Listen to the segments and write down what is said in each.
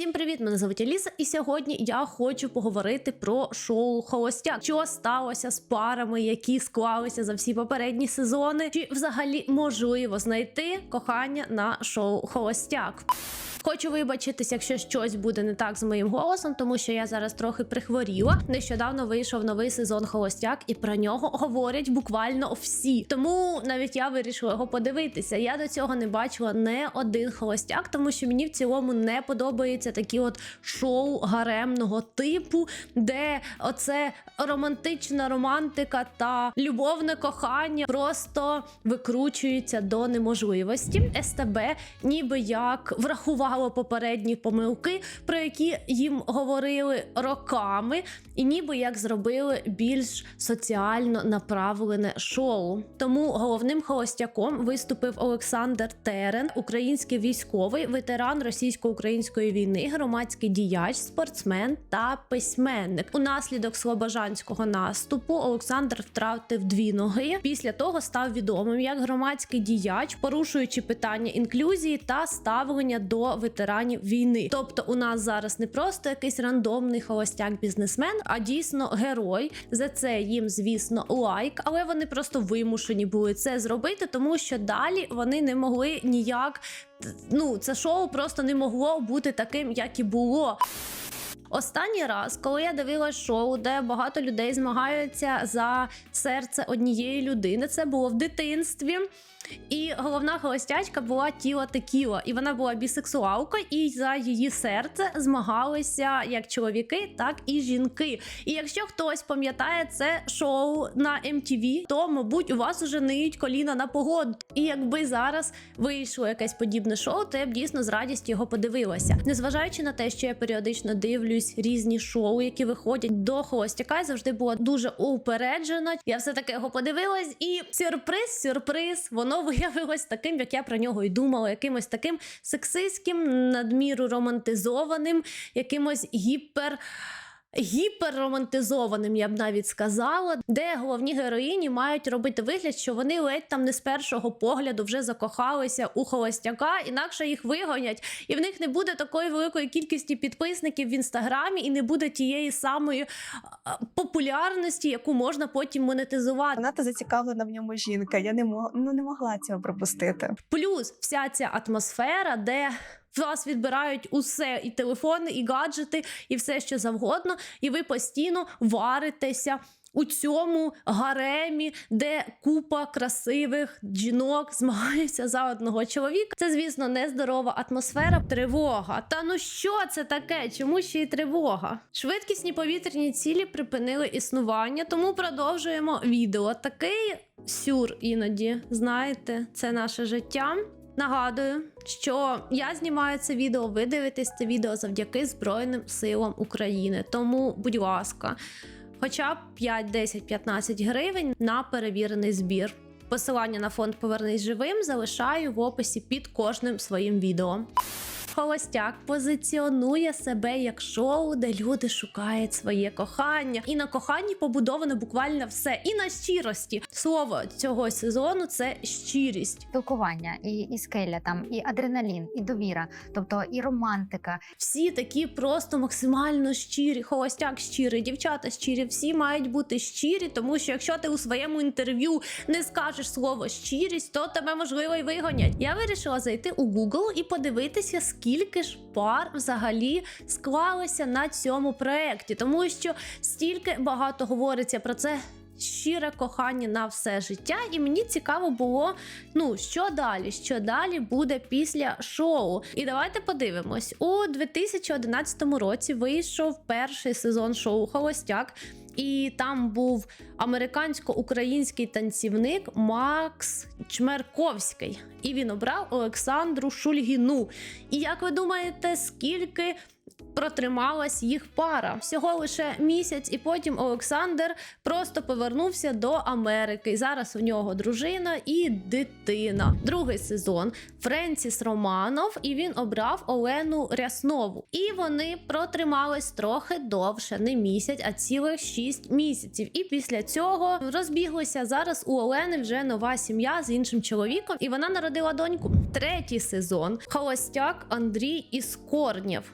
Всім привіт! Мене звуть Аліса, і сьогодні я хочу поговорити про шоу Холостяк. Що сталося з парами, які склалися за всі попередні сезони? Чи взагалі можливо знайти кохання на шоу Холостяк? Хочу вибачитись, якщо щось буде не так з моїм голосом, тому що я зараз трохи прихворіла. Нещодавно вийшов новий сезон Холостяк, і про нього говорять буквально всі. Тому навіть я вирішила його подивитися. Я до цього не бачила не один холостяк, тому що мені в цілому не подобаються такі от шоу гаремного типу, де оце романтична романтика та любовне кохання просто викручуються до неможливості. СТБ ніби як врахувало попередні помилки, про які їм говорили роками, і ніби як зробили більш соціально направлене шоу. Тому головним холостяком виступив Олександр Терен, український військовий, ветеран російсько-української війни, громадський діяч, спортсмен та письменник. Унаслідок слобожанського наступу Олександр втратив дві ноги. Після того став відомим як громадський діяч, порушуючи питання інклюзії та ставлення до ветеранів війни. Тобто, у нас зараз не просто якийсь рандомний холостяк-бізнесмен, а дійсно герой. За це їм, звісно, лайк, але вони просто вимушені були це зробити, тому що далі вони не могли ніяк. Ну, це шоу просто не могло бути таким, як і було. Останній раз, коли я дивилась шоу, де багато людей змагаються за серце однієї людини, це було в дитинстві. І головна холостячка була Тіла Текіла, і вона була бісексуалка, і за її серце змагалися як чоловіки, так і жінки. І якщо хтось пам'ятає це шоу на MTV, то мабуть у вас уже ниють коліна на погоду. І якби зараз вийшло якесь подібне шоу, то я б дійсно з радістю його подивилася. Незважаючи на те, що я періодично дивлюсь різні шоу, які виходять до холостяка, я завжди була дуже упереджена. Я все таки його подивилась, і сюрприз, сюрприз, воно виявилось таким, як я про нього і думала, якимось таким сексистським, надміру романтизованим, якимось гіпер. Гіперромантизованим, я б навіть сказала, де головні героїні мають робити вигляд, що вони ледь там не з першого погляду вже закохалися у холостяка, інакше їх вигонять, і в них не буде такої великої кількості підписників в інстаграмі, і не буде тієї самої популярності, яку можна потім монетизувати. Вона та зацікавлена в ньому жінка. Я не мог, ну, не могла цього пропустити. Плюс вся ця атмосфера, де вас відбирають усе, і телефони, і гаджети, і все що завгодно, і ви постійно варитеся. У цьому гаремі, де купа красивих жінок змагаються за одного чоловіка. Це, звісно, нездорова атмосфера, тривога. Та ну що це таке? Чому ще й тривога? Швидкісні повітряні цілі припинили існування, тому продовжуємо відео. Такий сюр іноді, знаєте, це наше життя. Нагадую, що я знімаю це відео, ви дивитесь це відео завдяки Збройним силам України. Тому, будь ласка, хоча б 5, 10, 15 гривень на перевірений збір. Посилання на фонд Повернись живим залишаю в описі під кожним своїм відео. Холостяк позиціонує себе як шоу, де люди шукають своє кохання. І на коханні побудовано буквально все. І на щирості. Слово цього сезону це щирість. спілкування, і, і скеля, там, і адреналін, і довіра, тобто і романтика. Всі такі просто максимально щирі. Холостяк щирий, дівчата щирі. Всі мають бути щирі, тому що якщо ти у своєму інтерв'ю не скажеш слово щирість, то тебе можливо й вигонять. Я вирішила зайти у Google і подивитися, скільки ж пар взагалі склалося на цьому проєкті, тому що стільки багато говориться про це. Щире кохання на все життя, і мені цікаво було, ну що далі, що далі буде після шоу. І давайте подивимось. У 2011 році вийшов перший сезон шоу Холостяк. І там був американсько-український танцівник Макс Чмерковський. І він обрав Олександру Шульгіну. І як ви думаєте, скільки Протрималась їх пара всього лише місяць, і потім Олександр просто повернувся до Америки. Зараз у нього дружина і дитина. Другий сезон Френсіс Романов, і він обрав Олену Ряснову. І вони протримались трохи довше, не місяць, а цілих 6 місяців. І після цього розбіглися. Зараз у Олени вже нова сім'я з іншим чоловіком, і вона народила доньку. Третій сезон Холостяк Андрій Іскорнєв.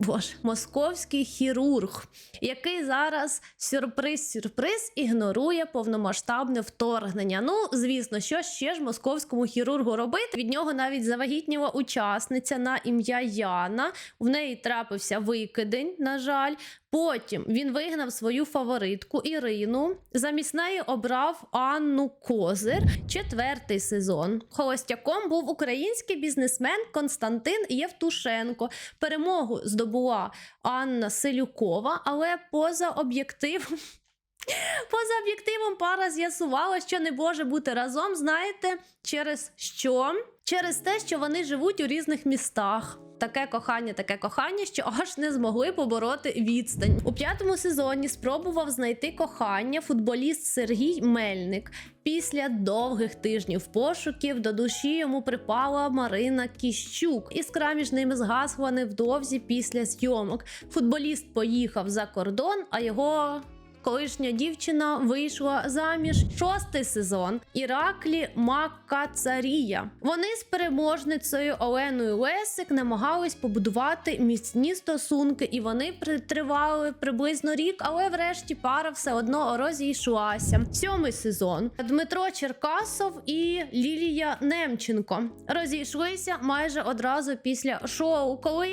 Боже, московський хірург, який зараз сюрприз-сюрприз ігнорує повномасштабне вторгнення. Ну, звісно, що ще ж московському хірургу робити? Від нього навіть завагітніла учасниця на ім'я Яна. В неї трапився викидень, на жаль. Потім він вигнав свою фаворитку Ірину. Замість неї обрав Анну Козир. Четвертий сезон. Холостяком був український бізнесмен Константин Євтушенко. Перемогу здобула Анна Селюкова, але поза об'єктивом. Поза об'єктивом пара з'ясувала, що не може бути разом. Знаєте, через що? Через те, що вони живуть у різних містах. Таке кохання, таке кохання, що аж не змогли побороти відстань. У п'ятому сезоні спробував знайти кохання футболіст Сергій Мельник. Після довгих тижнів пошуків до душі йому припала Марина Кіщук. Іскра між ними згасла невдовзі після зйомок. Футболіст поїхав за кордон, а його колишня дівчина вийшла заміж. Шостий сезон Іраклі Макацарія. Вони з переможницею Оленою Лесик намагались побудувати міцні стосунки, і вони при- тривали приблизно рік, але врешті пара все одно розійшлася. Сьомий сезон Дмитро Черкасов і Лілія Немченко розійшлися майже одразу після шоу, коли.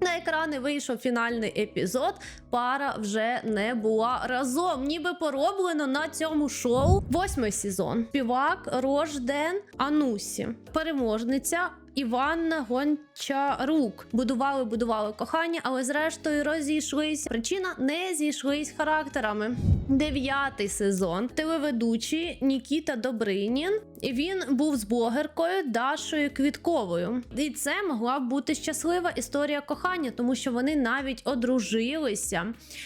На екрани вийшов фінальний епізод. Пара вже не була разом, ніби пороблено на цьому шоу. Восьмий сезон. Співак Рожден Анусі, переможниця. Іванна Гончарук будували, будували кохання, але зрештою розійшлись. Причина не зійшлись характерами. Дев'ятий сезон. Телеведучий Нікіта Добринін. Він був з блогеркою Дашою Квітковою. І це могла б бути щаслива історія кохання, тому що вони навіть одружилися,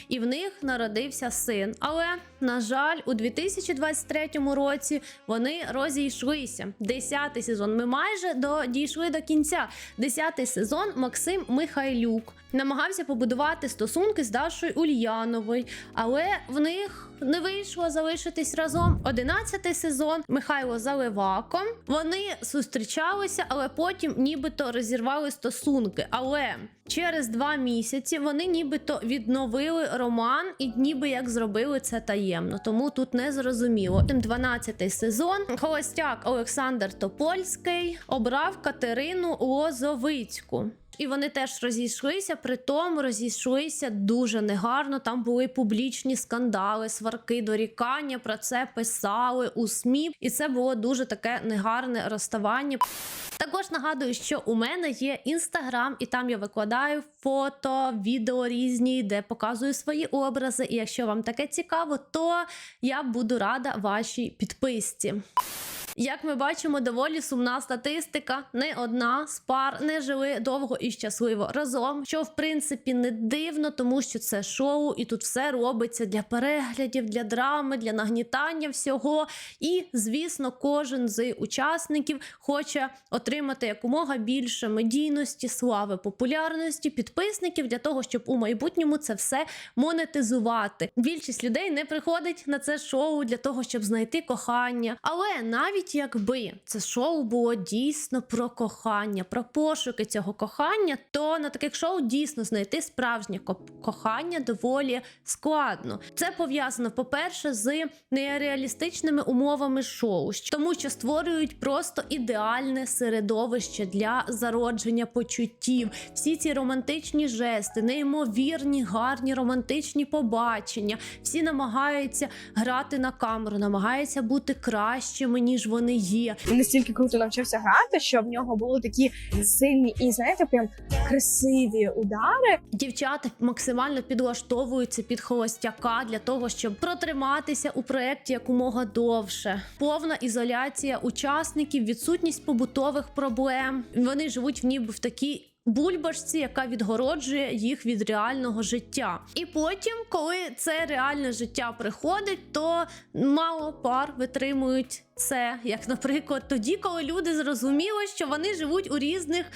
і в них народився син. Але на жаль, у 2023 році вони розійшлися. Десятий сезон. Ми майже до дійшли до кінця. Десятий сезон Максим Михайлюк намагався побудувати стосунки з Дашою Ульяновою, але в них не вийшло залишитись разом. Одинадцятий сезон Михайло Заливако. Вони зустрічалися, але потім нібито розірвали стосунки. Але через два місяці вони нібито відновили роман і ніби як зробили це таємно. Тому тут не зрозуміло. 12 сезон холостяк Олександр Топольський обрав Катерину Лозовицьку. І вони теж розійшлися, при тому розійшлися дуже негарно. Там були публічні скандали, сварки, дорікання. Про це писали у СМІ, і це було дуже таке негарне розставання. Також нагадую, що у мене є інстаграм, і там я викладаю фото, відео різні, де показую свої образи. І якщо вам таке цікаво, то я буду рада вашій підписці. Як ми бачимо, доволі сумна статистика. Не одна з пар не жили довго і щасливо разом, що в принципі не дивно, тому що це шоу, і тут все робиться для переглядів, для драми, для нагнітання всього. І, звісно, кожен з учасників хоче отримати якомога більше медійності, слави, популярності, підписників для того, щоб у майбутньому це все монетизувати. Більшість людей не приходить на це шоу для того, щоб знайти кохання. Але навіть якби це шоу було дійсно про кохання, про пошуки цього кохання, то на таких шоу дійсно знайти справжнє кохання доволі складно. Це пов'язано, по-перше, з нереалістичними умовами шоу, тому що створюють просто ідеальне середовище для зародження почуттів. Всі ці романтичні жести, неймовірні, гарні романтичні побачення. Всі намагаються грати на камеру, намагаються бути кращими, ніж вони є. Він настільки круто навчився грати, що в нього були такі сильні і знаєте, прям красиві удари. Дівчата максимально підлаштовуються під холостяка для того, щоб протриматися у проєкті якомога довше. Повна ізоляція учасників, відсутність побутових проблем. Вони живуть в ніби в такій бульбашці, яка відгороджує їх від реального життя. І потім, коли це реальне життя приходить, то мало пар витримують це, як, наприклад, тоді, коли люди зрозуміли, що вони живуть у різних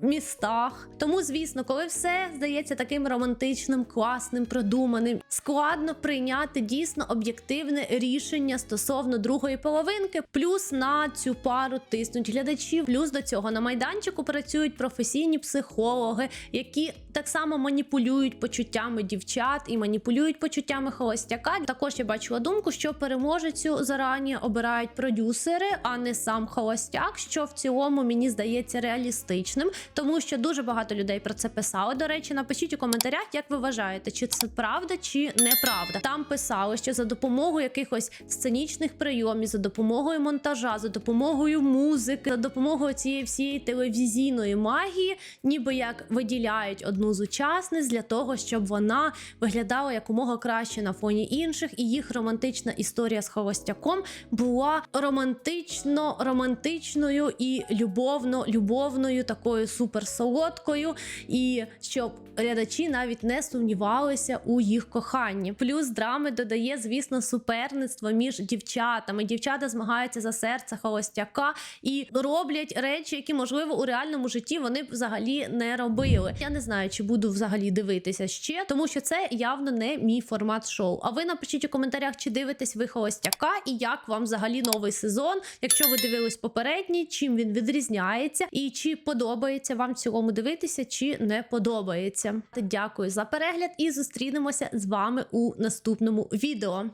містах. Тому, звісно, коли все здається таким романтичним, класним, продуманим, складно прийняти дійсно об'єктивне рішення стосовно другої половинки. Плюс на цю пару тиснуть глядачі. Плюс до цього на майданчику працюють професійні психологи, які так само маніпулюють почуттями дівчат і маніпулюють почуттями холостяка. Також я бачила думку, що переможецю зарані обирають продюсери, а не сам холостяк, що в цілому мені здається реалістичним, тому що дуже багато людей про це писали. До речі, напишіть у коментарях, як ви вважаєте, чи це правда, чи неправда. Там писали, що за допомогою якихось сценічних прийомів, за допомогою монтажа, за допомогою музики, за допомогою цієї всієї телевізійної магії, ніби як виділяють одну з учасниць для того, щоб вона виглядала якомога краще на фоні інших, і їх романтична історія з холостяком була романтично романтичною і любовно любовною, такою суперсолодкою, і щоб глядачі навіть не сумнівалися у їх коханні. Плюс драми додає, звісно, суперництво між дівчатами. Дівчата змагаються за серце холостяка і роблять речі, які можливо у реальному житті вони б взагалі не робили. Я не знаю, чи буду взагалі дивитися ще, тому що це явно не мій формат шоу. А ви напишіть у коментарях, чи дивитесь ви холостяка і як вам взагалі новий сезон. Якщо ви дивились попередній, чим він відрізняється, і чи подобається вам в цілому дивитися, чи не подобається. Дякую за перегляд і зустрінемося з вами у наступному відео.